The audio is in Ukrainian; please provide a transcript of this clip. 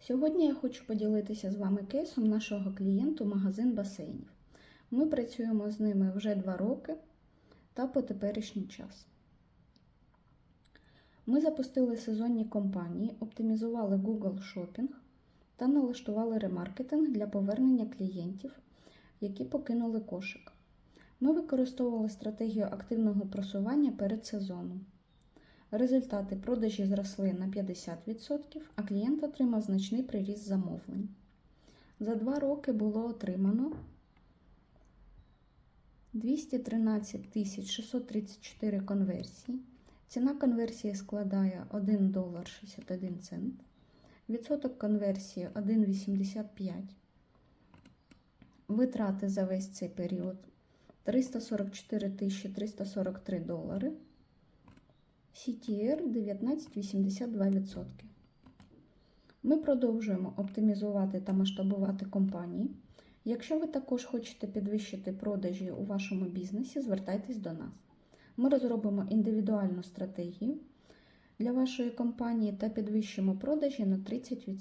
Сьогодні я хочу поділитися з вами кейсом нашого клієнту магазин басейнів. Ми працюємо з ними вже два роки та по теперішній час. Ми запустили сезонні кампанії, оптимізували Google Shopping та налаштували ремаркетинг для повернення клієнтів, які покинули кошик. Ми використовували стратегію активного просування перед сезоном. Результати продажі зросли на 50%, а клієнт отримав значний приріст замовлень. За два роки було отримано 213 634 конверсії. Ціна конверсії складає 1 долар 61 цент. Відсоток конверсії 1,85. Витрати за весь цей період 344 343 долари. CTR 19,82%. Ми продовжуємо оптимізувати та масштабувати компанії. Якщо ви також хочете підвищити продажі у вашому бізнесі, звертайтесь до нас. Ми розробимо індивідуальну стратегію для вашої компанії та підвищимо продажі на 30%.